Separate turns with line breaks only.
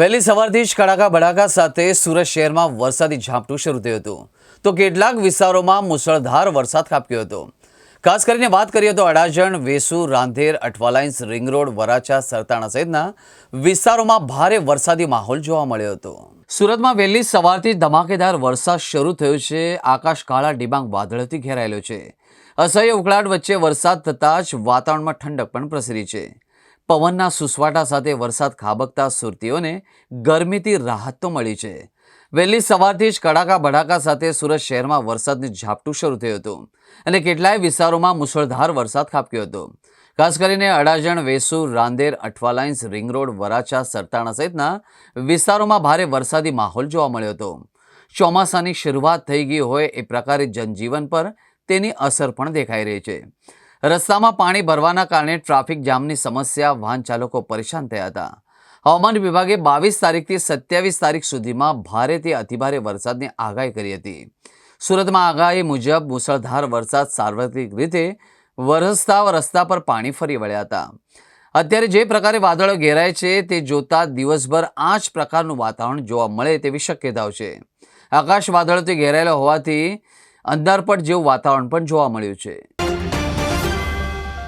વહેલી સવારથી જ કડાકા બડાકા સાથે સુરત શહેરમાં વરસાદી ઝાપટું શરૂ થયું હતું. તો કેટલાક વિસ્તારોમાં મુસળધાર વરસાદ ખાબક્યો હતો. ખાસ કરીને વાત કરીએ તો અડાજણ, વેસુ, રાંધેર, અઠવાલાઇન્સ રિંગ રોડ વરાછા, સરતાણા સહિતના વિસ્તારોમાં ભારે વરસાદી માહોલ જોવા મળ્યો હતો. સુરતમાં વહેલી સવારથી ધમાકેદાર વરસાદ શરૂ થયો છે. આકાશ કાળા, ડિબાંગ વાદળથી ઘેરાયેલો છે. અસહ્ય ઉકળાટ વચ્ચે વરસાદ થતાં જ વાતાવરણમાં ઠંડક પણ પ્રસરી છે. પવનના સુસવાટા સાથે વરસાદ ખાબકતા સુરતીઓને ગરમીથી રાહત તો મળી છે. વહેલી સવારથી જ કડાકા ભડાકા સાથે સુરત શહેરમાં વરસાદનું ઝાપટું શરૂ થયું હતું અને કેટલાય વિસ્તારોમાં મુસળધાર વરસાદ ખાબક્યો હતો. ખાસ કરીને અડાજણ, વેસુર, રાંદેર, અઠવાલાઇન્સ રિંગ વરાછા, સરતાણા સહિતના વિસ્તારોમાં ભારે વરસાદી માહોલ જોવા મળ્યો હતો. ચોમાસાની શરૂઆત થઈ ગઈ હોય એ પ્રકારે જનજીવન પર તેની અસર પણ દેખાઈ રહી છે. રસ્તામાં પાણી ભરવાના કારણે ટ્રાફિક જામની સમસ્યા, વાહન ચાલકો પરેશાન થયા હતા. હવામાન વિભાગે બાવીસ તારીખથી સત્યાવીસ તારીખ સુધીમાં ભારેથી અતિભારે વરસાદની આગાહી કરી હતી. સુરતમાં આગાહી મુજબ મુસળધાર વરસાદ સાર્વત્રિક રીતે વરસતા રસ્તા પર પાણી ફરી વળ્યા હતા. અત્યારે જે પ્રકારે વાદળો ઘેરાય છે તે જોતા દિવસભર આ જ પ્રકારનું વાતાવરણ જોવા મળે તેવી શક્યતાઓ છે. આકાશ વાદળોથી ઘેરાયેલો હોવાથી અંધારપટ જેવું વાતાવરણ પણ જોવા મળ્યું છે.